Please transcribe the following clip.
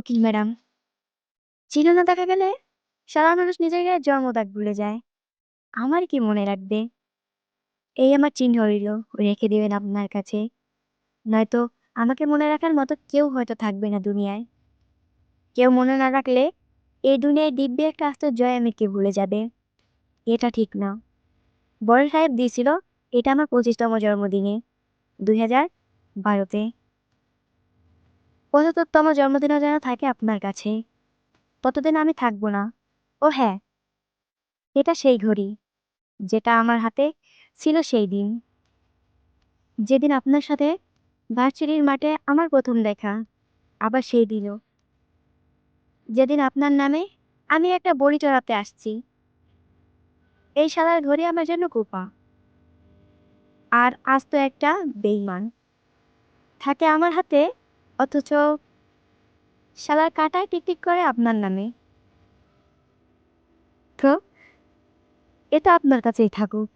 উকিল, ম্যাডাম। চিহ্ন না দেখা গেলে সারা মানুষ নিজের গায়ে জন্মদাগ ভুলে যায়। আমার কি মনে রাখবে? এই আমার চিহ্ন রইল রেখে দেবেন আপনার কাছে। নয়তো আমাকে মনে রাখার মতো কেউ হয়তো থাকবে না দুনিয়ায়। কেউ মনে না রাখলে এই দুনিয়ায় দিব্যি একটা আস্ত জয় আমিরকে ভুলে যাবে? এটা ঠিক না। বড় সাহেব দিয়েছিল, এটা আমার পঁচিশতম জন্মদিনে, দুই হাজার বারোতে। পঁচাত্তরতম জন্মদিনও যেন থাকে আপনার কাছে। ততদিন আমি থাকব না। ও হ্যাঁ এটা সেই ঘড়ি, যেটা আমার হাতে ছিল সেই দিন। যেদিন আপনার সাথে ভার্চুরির মাঠে আমার প্রথম দেখা, আবার সেই দিনও। যেদিন আপনার নামে আমি একটা বড়ি চড়াতে আসছি। এই সাদার ঘড়ি আমার জন্য কোপা। আর আজ তো একটা বেইমান। থাকে আমার হাতে অথচ শালার কাটায় টিকটিক করে আপনার নামে। তো এটা আপনার কাছেই থাকুক।